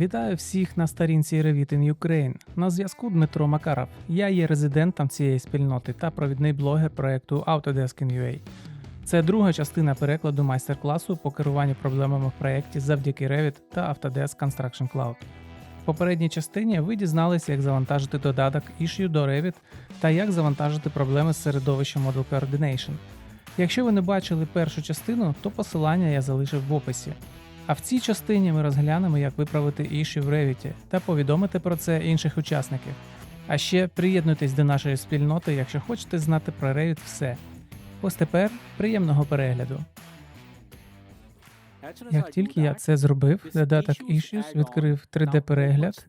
Вітаю всіх на сторінці Revit in Ukraine. На зв'язку Дмитро Макаров. Я є резидентом цієї спільноти та провідний блогер проекту Autodesk in UA. Це друга частина перекладу майстер-класу по керуванню проблемами в проєкті завдяки Revit та Autodesk Construction Cloud. В попередній частині ви дізналися, як завантажити додаток Issue до Revit та як завантажити проблеми з середовища Model Coordination. Якщо ви не бачили першу частину, то посилання я залишив в описі. А в цій частині ми розглянемо, як виправити іші в Revit та повідомити про це інших учасників. А ще приєднуйтесь до нашої спільноти, якщо хочете знати про Revit все. Ось тепер приємного перегляду. Як тільки я це зробив, додаток Issues відкрив 3D-перегляд,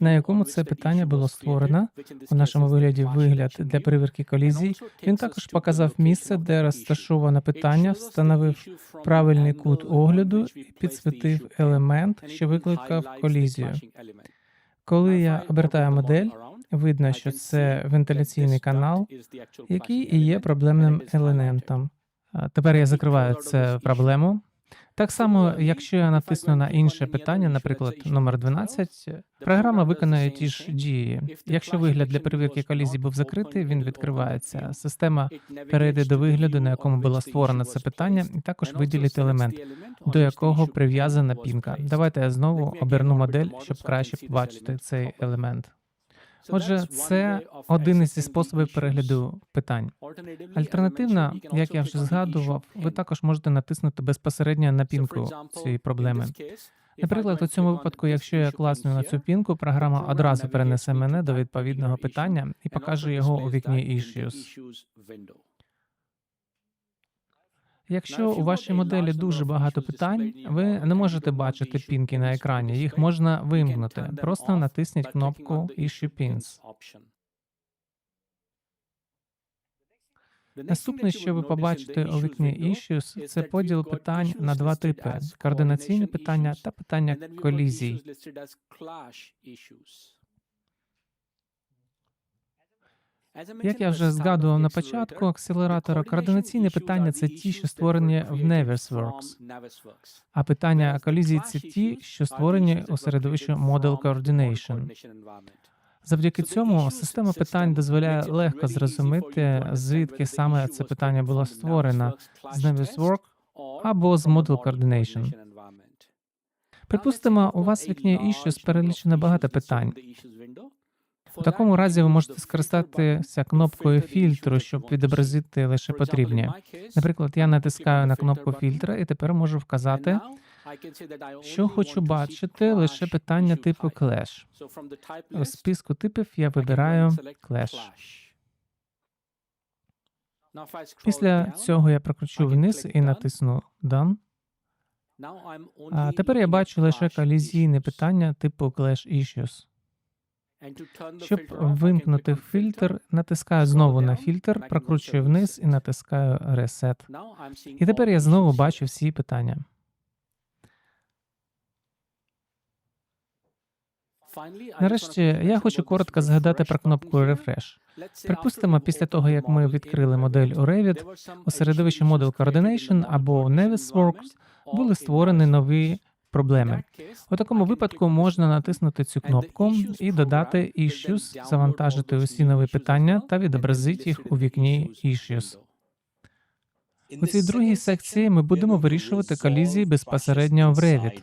на якому це питання було створено. У нашому вигляді вигляд для перевірки колізій. Він також показав місце, де розташоване питання, встановив правильний кут огляду і підсвітив елемент, що викликав колізію. Коли я обертаю модель, видно, що це вентиляційний канал, який і є проблемним елементом. Тепер я закриваю цю проблему. Так само, якщо я натисну на інше питання, наприклад, номер 12, програма виконує ті ж дії. Якщо вигляд для перевірки колізій був закритий, він відкривається. Система перейде до вигляду, на якому було створено це питання, і також виділить елемент, до якого прив'язана пінка. Давайте я знову оберну модель, щоб краще побачити цей елемент. Отже, це один із способів перегляду питань. Альтернативно, як я вже згадував, ви також можете натиснути безпосередньо на пінку цієї проблеми. Наприклад, у цьому випадку, якщо я класну на цю пінку, програма одразу перенесе мене до відповідного питання і покаже його у вікні Issues. Якщо у вашій моделі дуже багато питань, ви не можете бачити пінки на екрані. Їх можна вимкнути. Просто натисніть кнопку Issue Pins. Наступне, що ви побачите у вікні Issues, це поділ питань на два типи: координаційні питання та питання колізій. Як я вже згадував на початку акселератора, координаційні питання це ті, що створені в Navisworks, а питання колізій це ті, що створені у середовищі Model Coordination. Завдяки цьому система питань дозволяє легко зрозуміти, звідки саме це питання було створено з Navisworks або з Model Coordination. Припустимо, у вас в вікні Issues перелічено багато питань. У такому разі ви можете скористатися кнопкою фільтру, щоб відобразити лише потрібні. Наприклад, я натискаю на кнопку фільтра і тепер можу вказати, що хочу бачити лише питання типу Clash. У списку типів я вибираю Clash. Після цього я прокручу вниз і натисну Done. А тепер я бачу лише колізійне питання типу Clash Issues. Щоб вимкнути фільтр, натискаю знову на фільтр, прокручую вниз і натискаю Reset. І тепер я знову бачу всі питання. Нарешті я хочу коротко згадати про кнопку Refresh. Припустимо, після того як ми відкрили модель у Revit, у середовищі Model Coordination або Navisworks були створені нові проблеми. У такому випадку можна натиснути цю кнопку і додати Issues, завантажити усі нові питання та відобразити їх у вікні Issues. У цій другій секції ми будемо вирішувати колізії безпосередньо в Revit.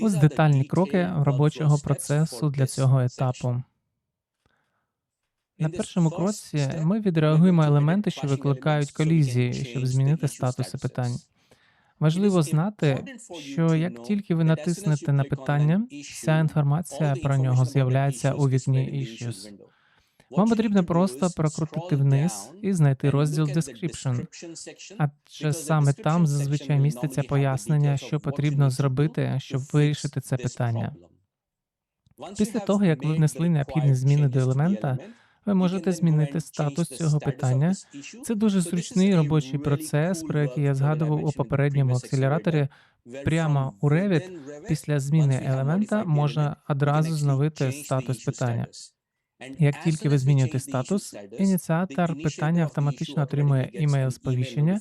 Ось детальні кроки робочого процесу для цього етапу. На першому кроці ми відреагуємо елементи, що викликають колізії, щоб змінити статуси питань. Важливо знати, що як тільки ви натиснете на питання, вся інформація про нього з'являється у вікні Issues. Вам потрібно просто прокрутити вниз і знайти розділ Description, адже саме там зазвичай міститься пояснення, що потрібно зробити, щоб вирішити це питання. Після того, як ви внесли необхідні зміни до елемента, ви можете змінити статус цього питання. Це дуже зручний робочий процес, про який я згадував у попередньому акселераторі. Прямо у Revit після зміни елемента можна одразу зновити статус питання. Як тільки ви змінюєте статус, ініціатор питання автоматично отримує імейл-сповіщення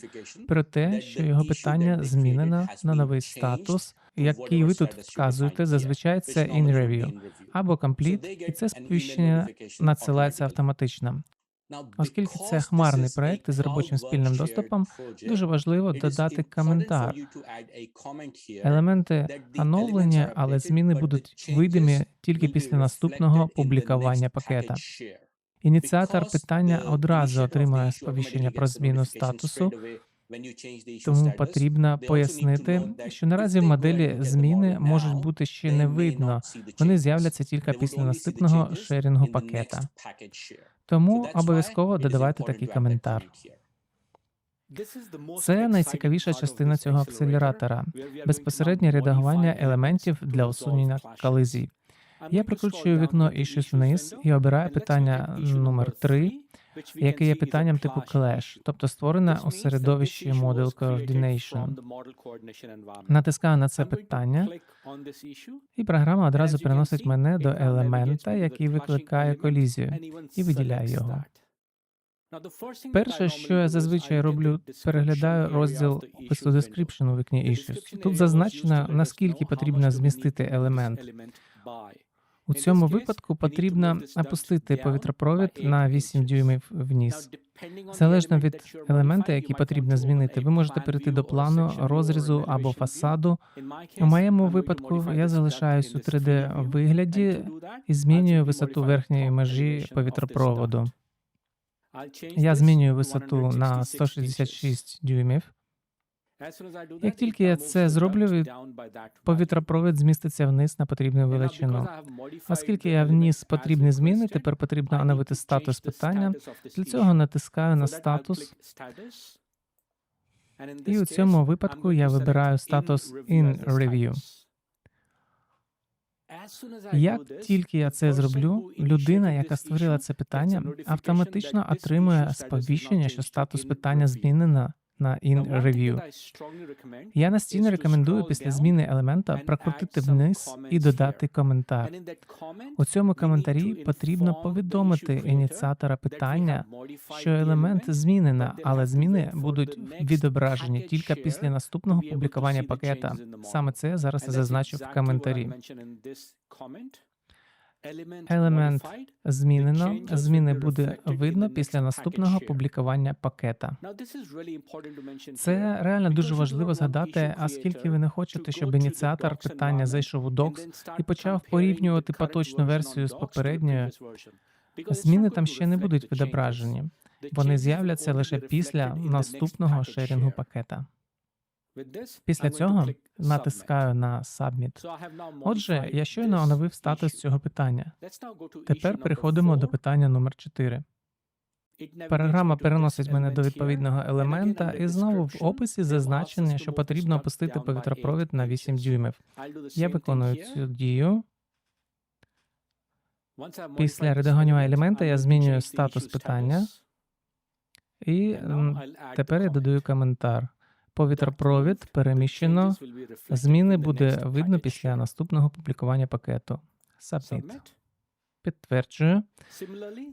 про те, що його питання змінено на новий статус, який ви тут вказуєте. Зазвичай це in review або complete, і це сповіщення надсилається автоматично. Оскільки це хмарний проект із робочим спільним доступом, Дуже важливо додати коментар. Елементи оновлення, але зміни будуть видимі тільки після наступного публікування пакета. Ініціатор питання одразу отримає сповіщення про зміну статусу, тому потрібно пояснити, що наразі в моделі зміни можуть бути ще не видно. Вони з'являться тільки після наступного шерінгу пакета. Тому обов'язково додавайте такий коментар. Це найцікавіша частина цього акселератора безпосереднє редагування елементів для усунення колизій. Я прикручую вікно Issues вниз і обираю питання номер 3, яке є питанням типу Clash, тобто створене у середовищі Model Coordination. Натискаю на це питання, і програма одразу переносить мене до елемента, який викликає колізію, і виділяє його. Перше, що я зазвичай роблю, переглядаю розділ опису description у вікні Issues. Тут зазначено, наскільки потрібно змістити елемент. У цьому випадку потрібно опустити повітропровід на 8 дюймів вниз. Залежно від елемента, який потрібно змінити, ви можете перейти до плану розрізу або фасаду. У моєму випадку я залишаюсь у 3D вигляді і змінюю висоту верхньої межі повітропроводу. Я змінюю висоту на 166 дюймів. Як тільки я це зроблю, Повітропровід зміститься вниз на потрібну величину. Оскільки я вніс потрібні зміни, тепер потрібно оновити статус питання. Для цього натискаю на статус, і у цьому випадку я вибираю статус in review. Як тільки я це зроблю, людина, яка створила це питання, автоматично отримує сповіщення, що статус питання змінено на in review. Я настійно рекомендую після зміни елемента прокрутити вниз і додати коментар. У цьому коментарі потрібно повідомити ініціатора питання, що елемент змінено, але зміни будуть відображені тільки після наступного публікування пакета. Саме це я зараз зазначив в коментарі. Елемент змінено. Зміни буде видно після наступного публікування пакета. Це реально дуже важливо згадати, оскільки ви не хочете, щоб ініціатор питання зайшов у Docs і почав порівнювати поточну версію з попередньою. Зміни там ще не будуть відображені. Вони з'являться лише після наступного шерінгу пакета. Після цього натискаю на Submit. Отже, я щойно оновив статус цього питання. Тепер переходимо до питання номер 4. Програма переносить мене до відповідного елемента, і знову в описі зазначення, що потрібно опустити повітропровід на 8 дюймів. Я виконую цю дію. Після редагування елемента я змінюю статус питання, і тепер я додаю коментар. Повітропровід переміщено. Зміни буде видно після наступного публікування пакету. Submit. Підтверджую.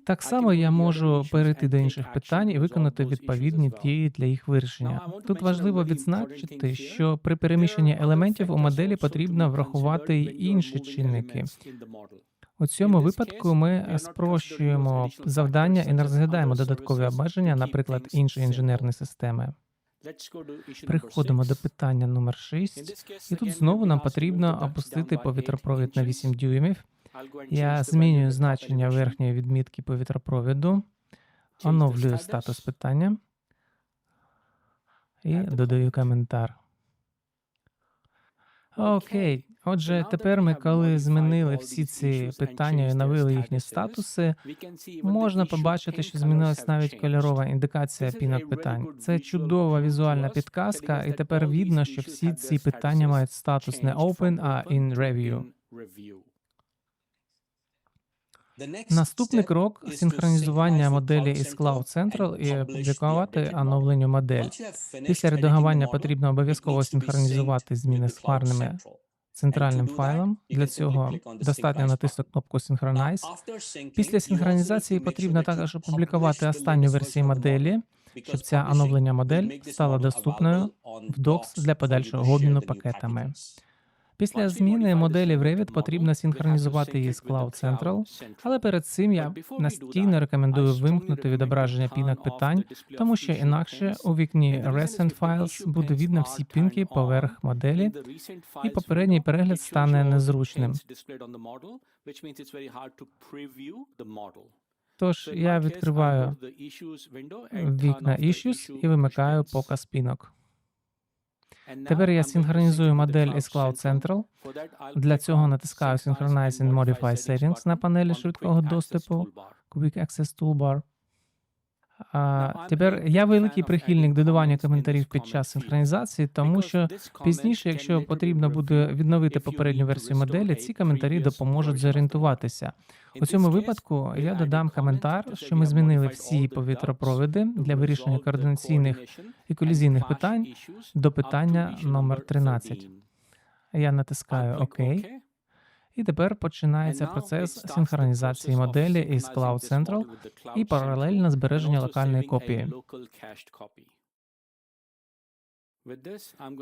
Так само я можу перейти до інших питань і виконати відповідні дії для їх вирішення. Тут важливо відзначити, що при переміщенні елементів у моделі потрібно врахувати й інші чинники. У цьому випадку ми спрощуємо завдання і не розглядаємо додаткові обмеження, наприклад, інші інженерні системи. Переходимо до питання номер 6. І тут знову нам потрібно опустити повітропровід на 8 дюймів. Я змінюю значення верхньої відмітки повітропровіду, оновлюю статус питання і додаю коментар. Окей. Отже, тепер ми, коли змінили всі ці питання і оновили їхні статуси, можна побачити, що змінилась навіть кольорова індикація пінок питань. Це чудова візуальна підказка, і тепер видно, що всі ці питання мають статус не open, а in review. Наступний крок синхронізування моделі із Cloud Central і опублікувати оновлену модель. Після редагування потрібно обов'язково синхронізувати зміни з хмарними центральним файлом. Для цього достатньо натиснути кнопку Synchronize. Після синхронізації потрібно також опублікувати останню версію моделі, щоб ця оновлення модель стала доступною в Docs для подальшого обміну пакетами. Після зміни моделі в Revit потрібно синхронізувати її з Cloud Central, але перед цим я настійно рекомендую вимкнути відображення пінок питань, тому що інакше у вікні Recent Files буде видно всі пінки поверх моделі, і попередній перегляд стане незручним. Тож я відкриваю вікна Issues і вимикаю показ пінок. Тепер я синхронізую модель із Cloud Central. Для цього натискаю Synchronize and Modify Settings на панелі швидкого доступу Quick Access Toolbar. А, тепер я великий прихильник додавання коментарів під час синхронізації, тому що пізніше, якщо потрібно буде відновити попередню версію моделі, ці коментарі допоможуть зорієнтуватися. У цьому випадку я додам коментар, що ми змінили всі повітропроводи для вирішення координаційних і колізійних питань до питання номер 13. Я натискаю ОК, і тепер починається процес синхронізації моделі із Cloud Central і паралельно збереження локальної копії.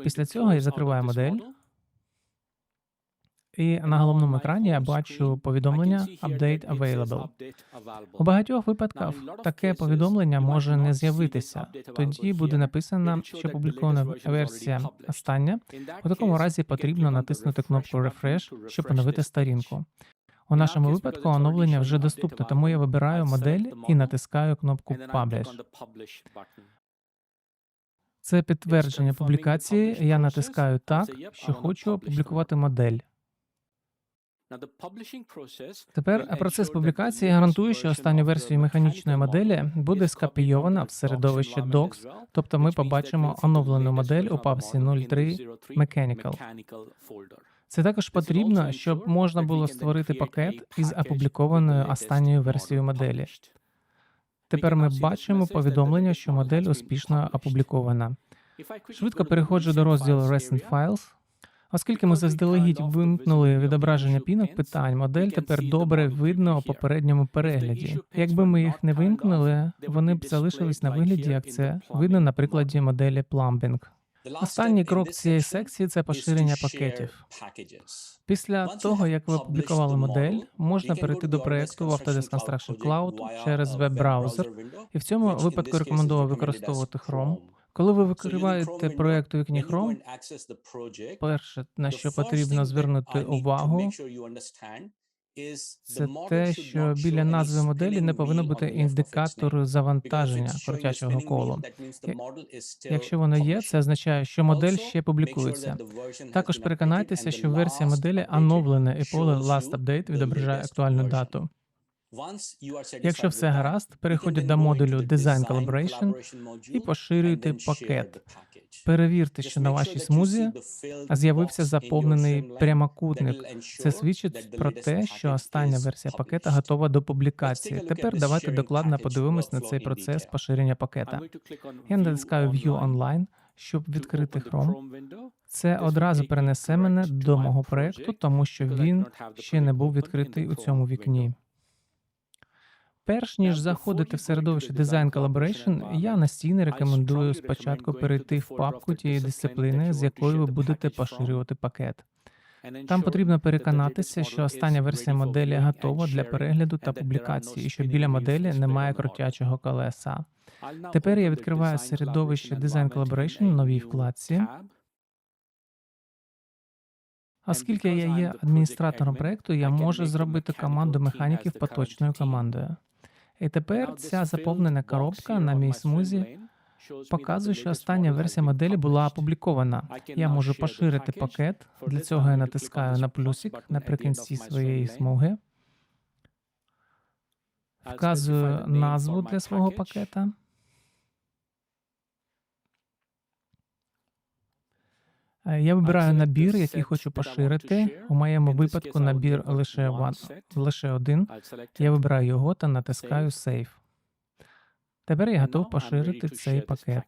Після цього я закриваю модель. І на головному екрані я бачу повідомлення Update Available. У багатьох випадках таке повідомлення може не з'явитися. Тоді буде написано, що опублікована версія остання. У такому разі потрібно натиснути кнопку Refresh, щоб оновити сторінку. У нашому випадку оновлення вже доступне, тому я вибираю модель і натискаю кнопку Publish. Це підтвердження публікації. Я натискаю так, що хочу опублікувати модель. Тепер процес публікації гарантує, що останню версію механічної моделі буде скопійована в середовище Docs, тобто ми побачимо оновлену модель у папці 03 Mechanical. Це також потрібно, щоб можна було створити пакет із опублікованою останньою версією моделі. Тепер ми бачимо повідомлення, що модель успішно опублікована. Швидко переходжу до розділу Recent Files. Оскільки ми заздалегідь вимкнули відображення пінок питань, модель тепер добре видно у попередньому перегляді. Якби ми їх не вимкнули, вони б залишились на вигляді, як це видно на прикладі моделі Plumbing. Останній крок цієї секції це поширення пакетів. Після того, як ви опублікували модель, можна перейти до проекту в Autodesk Construction Cloud через веб-браузер, і в цьому випадку рекомендую використовувати Chrome. Коли ви викриваєте проект у вікні Chrome, перше, на що потрібно звернути увагу, це те, що біля назви моделі не повинно бути індикатор завантаження крутячого колу. Якщо воно є, це означає, що модель ще публікується. Також переконайтеся, що версія моделі оновлена і поле Last Update відображає актуальну дату. Якщо все гаразд, переходьте до модулю Design Collaboration і поширюйте пакет. Перевірте, що на вашій смузі з'явився заповнений прямокутник. Це свідчить про те, що остання версія пакета готова до публікації. Тепер давайте докладно подивимось на цей процес поширення пакета. Я натискаю View Online, щоб відкрити Chrome. Це одразу перенесе мене до мого проекту, тому що він ще не був відкритий у цьому вікні. Перш ніж заходити в середовище Design Collaboration, я настійно рекомендую спочатку перейти в папку тієї дисципліни, з якою ви будете поширювати пакет. Там потрібно переконатися, що остання версія моделі готова для перегляду та публікації, і що біля моделі немає крутячого колеса. Тепер я відкриваю середовище Design Collaboration в новій вкладці. Оскільки я є адміністратором проекту, я можу зробити команду механіків поточною командою. І тепер ця заповнена коробка на мій смузі показує, що остання версія моделі була опублікована. Я можу поширити пакет. Для цього я натискаю на плюсик наприкінці своєї смуги, вказую назву для свого пакета. Я вибираю набір, який хочу поширити. У моєму випадку набір лише one, лише один. Я вибираю його та натискаю Save. Тепер я готов поширити цей пакет.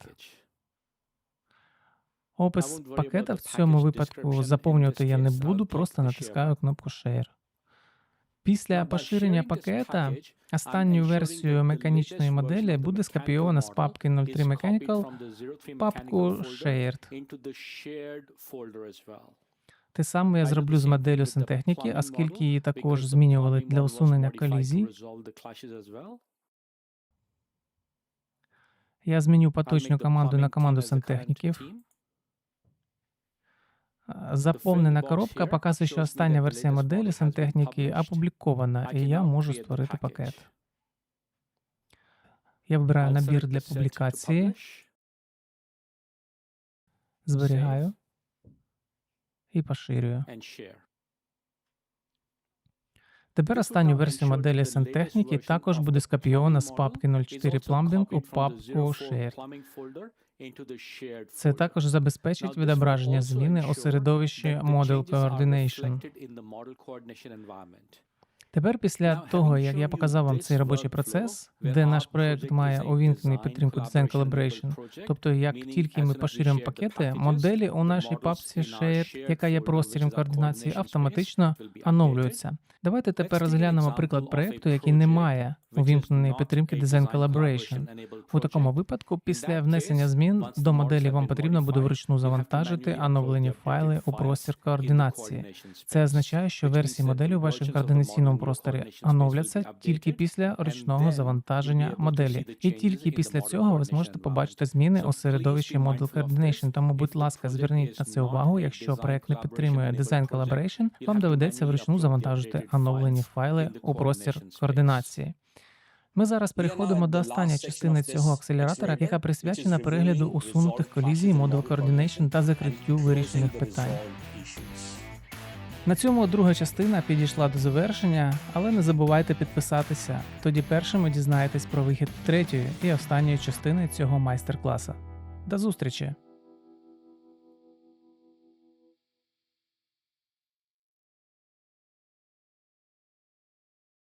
Опис пакета в цьому випадку заповнювати я не буду, просто натискаю кнопку Share. Після поширення пакета останню версію механічної моделі буде скопійована з папки 03 Mechanical в папку Shared. Те саме я зроблю з моделлю сантехніки, оскільки її також змінювали для усунення колізій. Я зміню поточну команду на команду сантехніків. Заповнена коробка показує, що остання версія моделі сантехніки опублікована, і я можу створити пакет. Я вибираю набір для публікації, зберігаю і поширюю. Тепер останню версію моделі сантехніки також буде скопійована з папки 04 Plumbing у папку Shared. Це також забезпечить відображення зміни у середовищі Model Coordination. Тепер, після того, як я показав вам цей робочий процес, де наш проект має увімкнений підтримку Design Collaboration, тобто як тільки ми поширюємо пакети, моделі у нашій папці Shared, яка є простіром координації, автоматично оновлюються. Давайте тепер розглянемо приклад проекту, який не має увімкненої підтримки Design Collaboration. У такому випадку, після внесення змін до моделі вам потрібно буде вручну завантажити оновлені файли у простір координації. Це означає, що версії моделі у вашому координаційному просторі оновляться тільки після ручного завантаження моделі, і тільки після цього ви зможете побачити зміни у середовищі Model Coordination. Тому, будь ласка, зверніть на це увагу. Якщо проект не підтримує Design Collaboration, вам доведеться вручну завантажити оновлені файли у простір координації. Ми зараз переходимо до останньої частини цього акселератора, яка присвячена перегляду усунутих колізій, Model Coordination та закриттю вирішених питань. На цьому друга частина підійшла до завершення, але не забувайте підписатися. Тоді першими дізнаєтесь про вихід третьої і останньої частини цього майстер-класу. До зустрічі!